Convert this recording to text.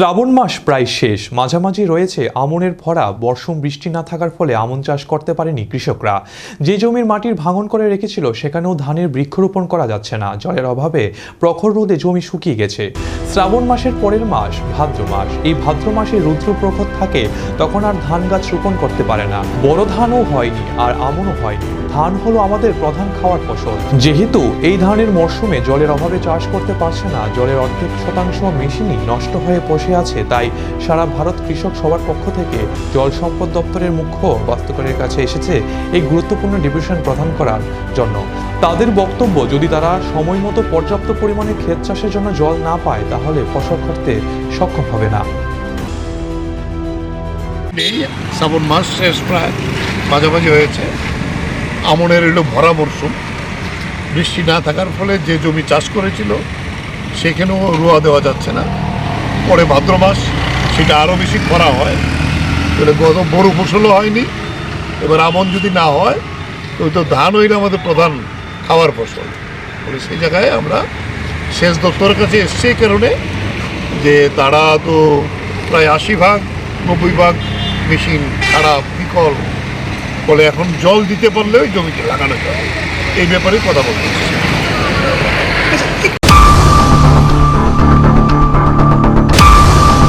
শ্রাবণ মাস প্রায় শেষ। মাঝামাঝি রয়েছে আমনের ভরা, বর্ষম বৃষ্টি না থাকার ফলে আমন চাষ করতে পারেনি কৃষকরা। যে জমির মাটির ভাঙন করে রেখেছিল, সেখানেও ধানের বৃক্ষরোপণ করা যাচ্ছে না। জলের অভাবে প্রখর রোদে জমি শুকিয়ে গেছে। শ্রাবণ মাসের পরের মাস, ভাদ্র মাস। এই ভাদ্র মাসে রুদ্র প্রখর থাকে, তখন আর ধান গাছ রোপণ করতে পারে না। বড় ধানও হয়নি, আর আমনও হয়নি। ধান হলো আমাদের প্রধান খাওয়ার ফসল। যেহেতু এই ধানের মরশুমে জলের অভাবে চাষ করতে পারছে না, জলের অর্ধেক শতাংশ মেশিনই নষ্ট হয়ে বসে আছে, তাই সারা ভারত কৃষক সবার পক্ষ থেকে জল সম্পদ দপ্তরের মুখ্য বাস্তুকরের কাছে এসেছে এই গুরুত্বপূর্ণ ডিভিশন প্রদান করার জন্য। তাদের বক্তব্য, যদি তারা সময় মতো পর্যাপ্ত পরিমাণে ক্ষেত চাষের জন্য জল না পায়, তাহলে ফসল করতে সক্ষম হবে না। শ্রাবণ মাস শেষ প্রায় মাঝামাঝি হয়েছে। আমনের এলো ভরা মরশুম। বৃষ্টি না থাকার ফলে যে জমি চাষ করেছিল, সেখানেও রোয়া দেওয়া যাচ্ছে না। পরে ভাদ্র মাস, সেটা আরও বেশি খরা হয়। তাহলে গত বড় ফসলও হয়নি, এবার আমন যদি না হয়, তো তো ধান হইলে আমাদের প্রধান খাওয়ার ফসল। বলে সেই জায়গায় আমরা সেচ দপ্তরের কাছে এসছে এই কারণে যে তারা তো প্রায় আশি ভাগ, নব্বই ভাগ মেশিন খারাপ, বিকল, ফলে এখন জল দিতে পারলে ওই জমিতে লাগানো যাবে। এই ব্যাপারে কথা বলতে।